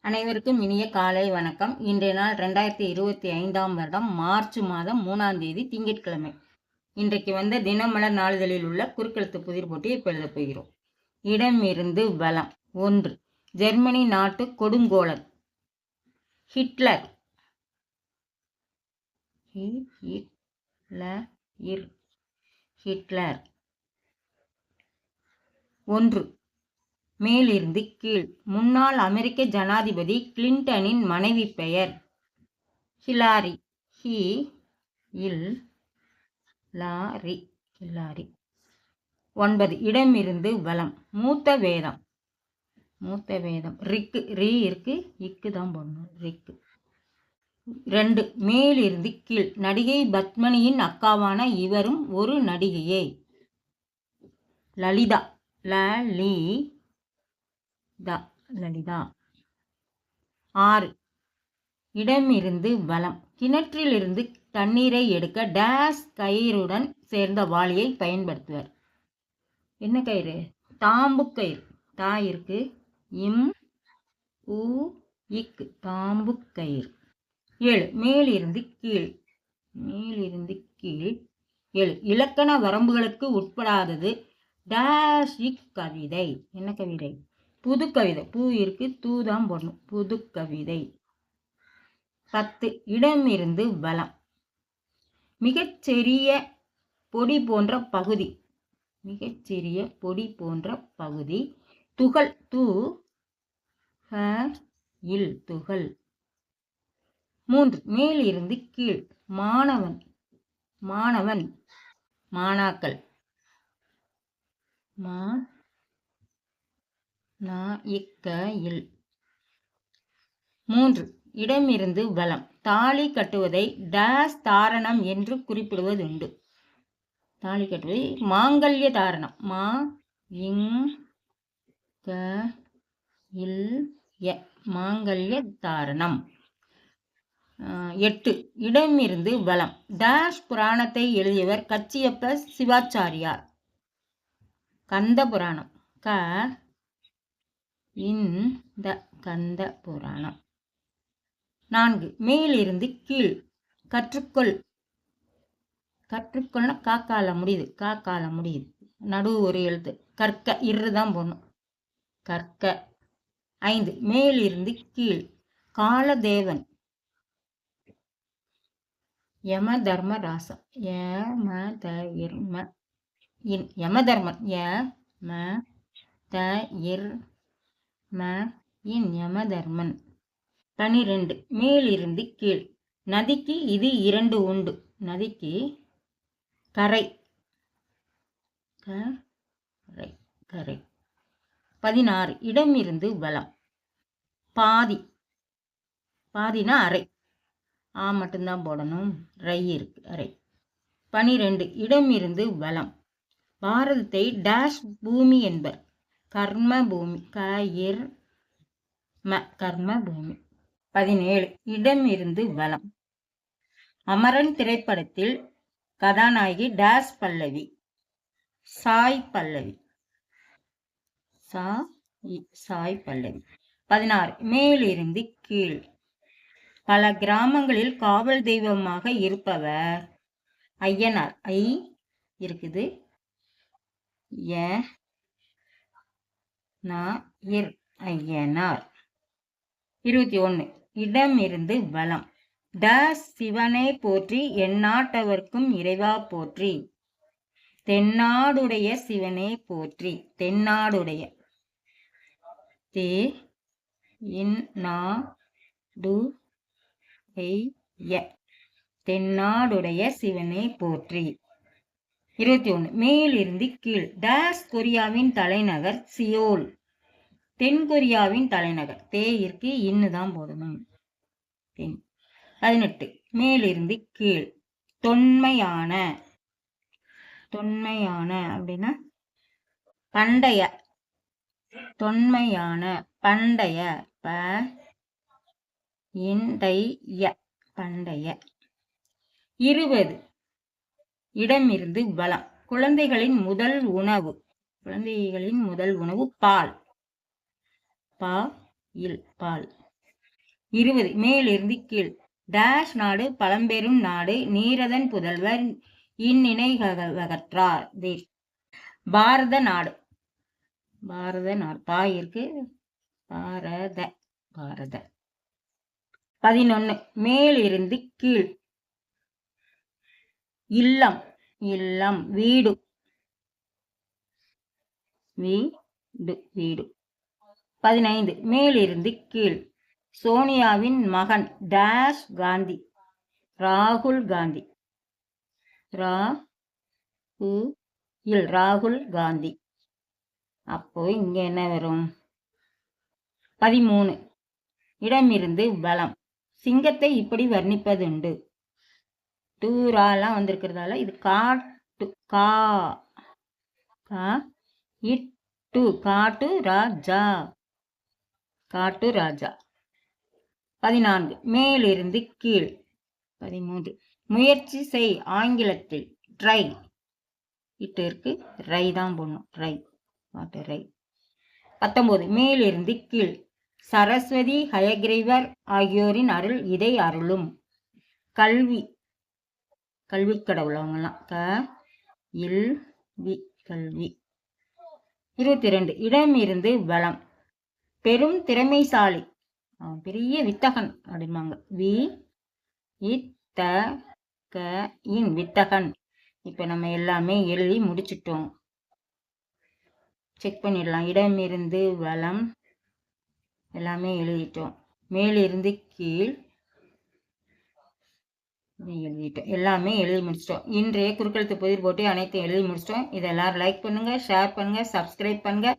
அனைவருக்கும் இனிய காலை வணக்கம். இன்றைய நாள் ரெண்டாயிரத்தி இருபத்தி ஐந்தாம் வருடம் மார்ச் மாதம் மூணாம் தேதி திங்கட்கிழமை. இன்றைக்கு வந்த தினமலர் நாளிதழில் உள்ள குறுக்கெழுத்து புதிர் போட்டியை எழுதப் போகிறோம். இடமிருந்து வளம். ஒன்று ஜெர்மனி நாட்டு கொடுங்கோலன். ஹிட்லர். ஹிட்லர். ஒன்று மேலிருந்து கீழ். முன்னாள் அமெரிக்க ஜனாதிபதி கிளின்டனின் மனைவி பெயர் ஹிலாரி. ஹி இல் லாரி. ஹிலாரி. ஒன்பது. இடமிருந்து வலம். மூத்த வேதம். மூத்த வேதம். ரிக்கு ரீ இருக்கு. இக்கு தான் போடணும். ரிக்கு ரெண்டு. மேலிருந்து கீழ். நடிகை பத்மனியின் அக்காவான இவரும் ஒரு நடிகையே. லலிதா. லலி. த லலிதா ஆறு. இடமிருந்து வலம். கிணற்றிலிருந்து தண்ணீரை எடுக்க டேஸ் கயிறுடன் சேர்ந்த வாளியை பயன்படுத்துவர். என்ன கயிறு? தாம்பு கயிறு. தா இருக்கு. இம் உ இக்கு. தாம்பு கயிறு. ஏழு. மேலிருந்து கீழ். மேலிருந்து கீழ். ஏழு. இலக்கண வரம்புகளுக்கு உட்படாதது டேஷ் இக்கவிதை என்ன கவிதை? புது கவிதை பூ இருக்கு தூ தான் போடணும். புது கவிதை பத்து இடமிருந்து வளம். மிகச்சிறிய பொடி போன்ற பகுதி. மிகச்சிறிய பொடி போன்ற பகுதி. துகள் தூ ஹ இல் துகள். மூன்று மேலிருந்து கீழ். மாணவன் மாணவன் மாணாக்கள் மா நா இக்க இல். மூன்று. இடமிருந்து வலம். தாலி கட்டுவதை டேஸ் தாரணம் என்று குறிப்பிடுவதுண்டு. தாலி கட்டுவதை மாங்கல்ய தாரணம். மா இங் க இல் ய மாங்கல்ய தாரணம். எட்டு. இடமிருந்து வலம். டேஷ் புராணத்தை எழுதியவர் கச்சியப்ப சிவாச்சாரியார். கந்த புராணம். க இந்த கந்த புராணம். நான்கு மேலிருந்து கீழ். கற்றுக்கொள். கற்றுக்கொள்ளனா காக்கால முடியுது. காக்கால முடியுது. நடுவு ஒரு எழுத்து. கற்க இரு தான் போடணும். கற்க. ஐந்து மேலிருந்து கீழ். காலதேவன். யம தர்ம ராசம் யம த இன் யம தர்மன் ய ம த இர் ம. இன் யமதர்மன் பனிரெண்டு. மேலிருந்து கீழ். நதிக்கு இது இரண்டு உண்டு. நதிக்கு கரை. கரை. கரை. பதினாறு. இடமிருந்து வளம். பாதி. பாதினா அரை. ஆ மட்டும்தான் போடணும். ரை இருக்கு. அரை. பனிரெண்டு. இடமிருந்து வளம். பாரதத்தை டேஷ் பூமி என்பர். கர்ம பூமி கயிர் ம கர்ம பூமி பதினேழு இடம் இருந்து வளம். அமரன் திரைப்படத்தில் கதாநாயகி டேஸ் பல்லவி சாய் பல்லவி. சா சாய் பல்லவி. பதினாறு மேலிருந்து கீழ். பல கிராமங்களில் காவல் தெய்வமாக இருப்பவர். ஐயனார் ஐ இருக்குது. நா இர் ஐயனார். இருபத்தி ஒன்று இடமிருந்து வளம் த சிவனை போற்றி எந்நாட்டவர்க்கும் இறைவா போற்றி. தென்னாடுடைய சிவனே போற்றி தென்னாடுடைய. தே இன் நா டு தென்னாடுடைய சிவனை போற்றி. இருபத்தி ஒன்று மேலிருந்து கீழ். டாஸ் கொரியாவின் தலைநகர் சியோல். தென் கொரியாவின் தலைநகர் தேயிற்கு இன்னு தான் போடணும் தென். பதினெட்டு. மேலிருந்து கீழ். தொன்மையான. தொன்மையான அப்படின்னா பண்டைய. தொன்மையான பண்டைய. ப இண்டைய. பண்டைய. இருபது. இடமிருந்து வளம். குழந்தைகளின் முதல் உணவு. குழந்தைகளின் முதல் உணவு பால். பா இல் பால். இருபது. மேலிருந்து கீழ். டேஷ் நாடு பழம்பெரும் நாடு நீரதன் புதல்வர் இந்நினைகற்றார் பாரத நாடு. பாரத நாடு. பாய் இருக்கு. பாரத பாரத. பதினொன்னு. மேலிருந்து கீழ். இல்லம் இல்லம் வீடு. வீடு வீடு. பதினைந்து. மேலிருந்து கீழ். சோனியாவின் மகன் டேஷ் காந்தி. ராகுல் காந்தி. ரா இல் ராகுல் காந்தி. அப்போ இங்க என்ன வரும்? பதிமூணு. இடமிருந்து பலம் சிங்கத்தை இப்படி வர்ணிப்பதுண்டு. டூராலாம் வந்திருக்கிறதால இது காட்டு கா. கா இட்டு காட்டு ராஜா காட்டு ராஜா. பதினான்கு. மேலிருந்து கீழ். பதிமூன்று. முயற்சி செய் ஆங்கிலத்தில். ட்ரை. இட்டு இருக்கு. ரை தான் போடணும். ரை. வாட்டு ரை. பத்தொன்பது மேலிருந்து கீழ். சரஸ்வதி ஹயக்ரீவர் ஆகியோரின் அருள் இதை அருளும். கல்வி. கல்வி கடவுள் அவங்கெல்லாம் க. இல். வி. கல்வி. இருபத்தி ரெண்டு. இடம் இருந்து பலம் பெரும் திறமைசாலி. அவன் பெரிய வித்தகன் அப்படிம்பாங்க. வி இத்த க இன் வித்தகன். இப்போ நம்ம எல்லாமே எழுதி முடிச்சிட்டோம். செக் பண்ணிடலாம். இடமிருந்து வளம் எல்லாமே எழுதிட்டோம். மேலிருந்து கீழ் எழுதிட்டோம். எல்லாமே எழுதி முடிச்சிட்டோம். இன்றைய குறுக்கெழுத்து புதிர் போட்டு அனைத்தையும் எழுதி முடிச்சிட்டோம். இதெல்லாம் லைக் பண்ணுங்கள் ஷேர் பண்ணுங்கள் சப்ஸ்கிரைப் பண்ணுங்கள்